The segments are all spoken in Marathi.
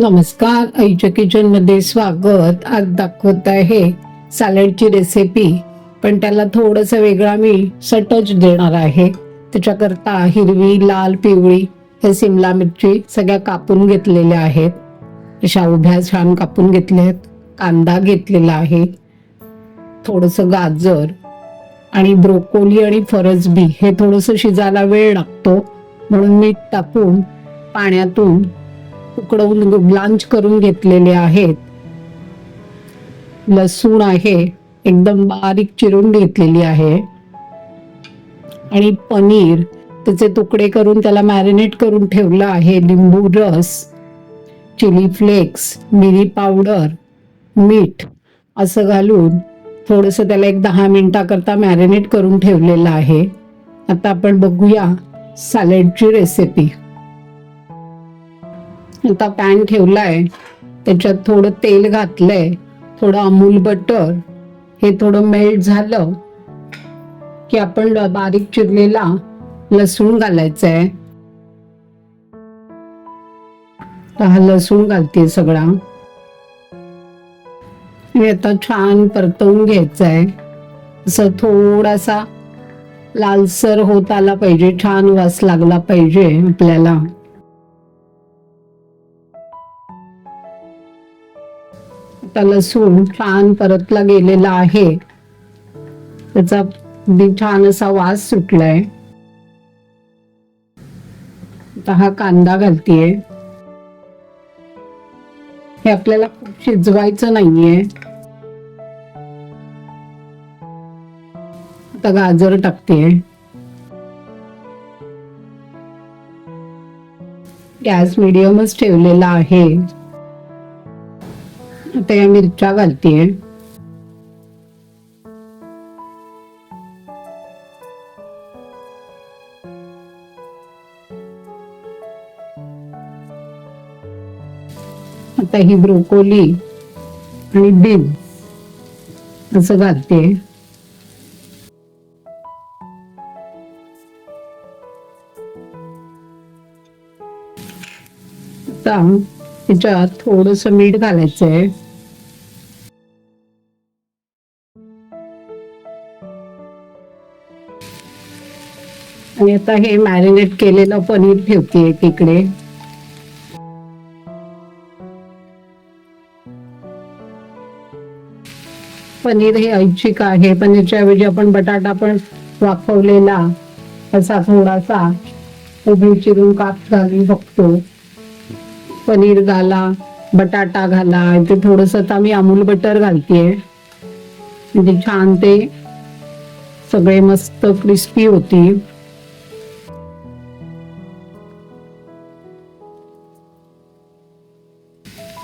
नमस्कार आईच्या किचनमध्ये स्वागत. आज दाखवत आहे सॅलडची रेसिपी पण त्याला थोडंसं वेगळा मी सटच देणार आहे. त्याच्याकरता हिरवी लाल पिवळी हे सिमला मिरची सगळ्या कापून घेतलेल्या आहेत. अशा उभ्या छान कापून घेतल्या आहेत. कांदा घेतलेला आहे. थोडंसं गाजर आणि ब्रोकोली आणि फरसबी हे थोडंसं शिजायला वेळ लागतो. म्हणून मीठ टाकून पाण्यातून उकडवून म्हणजे ब्लांच करून घेतलेले आहेत. लसूण आहे एकदम बारीक चिरून घेतलेली आहे. आणि पनीर त्याचे तुकडे करून त्याला मॅरिनेट करून ठेवलं आहे. लिंबू रस चिली फ्लेक्स मिरी पावडर मीठ असं घालून थोडंसं त्याला एक दहा मिनटाकरता मॅरिनेट करून ठेवलेलं आहे. आता आपण बघूया सॅलेडची रेसिपी आता पॅन ठेवलाय. त्याच्यात थोडं तेल घातलंय. थोडं अमूल बटर हे थोडं मेल्ट झालं की आपण बारीक चिरलेला लसूण घालायचा आहे हा लसूण घालते सगळा. आणि आता छान परतवून घ्यायचं आहे असं थोडासा लालसर होत आला पाहिजे छान वास लागला पाहिजे आपल्याला. आता लसूण छान परतला गेलेला आहे. त्याचा छान असा वास सुटलाय. आता हा कांदा घालतीये. हे आपल्याला खूप शिजवायचं नाहीये. आता गाजर टाकते गॅस मिडियमच ठेवलेला आहे. आता या मिरच्या घालतीये. आता ही ब्रोकोली आणि बीन असं घालते आता त्याच्यात थोडस मीठ घालायचंय. आणि आता हे मॅरिनेट केलेलं पनीर ठेवते एकीकडे पनीर हे ऐच्छिक आहे पनीरच्या ऐवजी आपण बटाटा पण वाफवलेला असा थोडासा उभी चिरून काप घालू शकतो. पनीर घाला बटाटा घाला इथे थोडस आता मी अमूल बटर घालतेय. म्हणजे छान ते सगळे मस्त क्रिस्पी होती.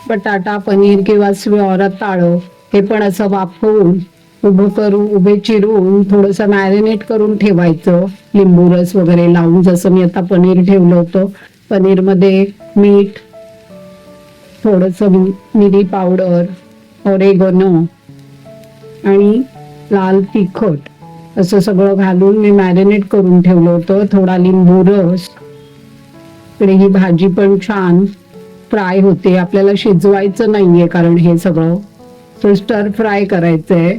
बटाटा पनीर किंवा स्वीरा ताळं हे पण असं वाफवून उभं करून उभे चिरून थोडस मॅरिनेट करून ठेवायचं. लिंबू रस वगैरे लावून जसं मी आता पनीर ठेवलं होतं. पनीरमध्ये मीठ थोडंसं मिरी पावडर ओरेगोनो आणि लाल तिखट असं सगळं घालून मी मॅरिनेट करून ठेवलं होतं. थोडा लिंबू रस. इकडे ही भाजी पण छान फ्राय होते. आपल्याला शिजवायचं नाहीये कारण हे सगळं. तर स्टर फ्राय करायचंय.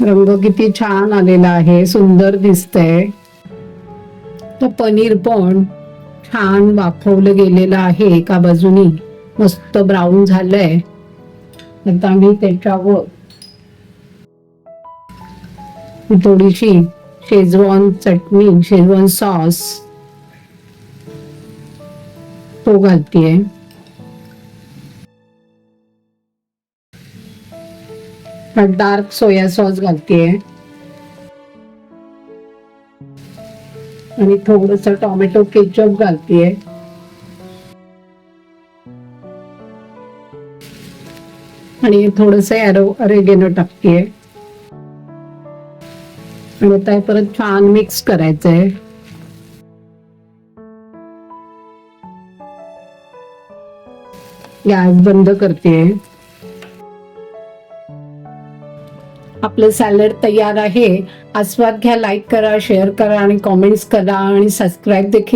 रंग किती छान आलेला आहे. सुंदर दिसतंय. तर पनीर पण छान वाफवलं गेलेलं आहे एका बाजूनी. मस्त ब्राऊन झालंय. आता मी त्याच्यावर थोडीशी शेजवान चटणी शेजवान सॉस तो घालतीये. डार्क सोया सॉस घालतीये. आणि थोडस टोमॅटो केचप घालतीये. आणि थोडस अरो अरेगेनो टाकतीये. आणि आता परत छान मिक्स करायचंय. गॅस बंद करते आपलं सॅलड तयार आहे. आस्वाद घ्या लाईक करा शेअर करा आणि कॉमेंट्स करा आणि सबस्क्राईब देखील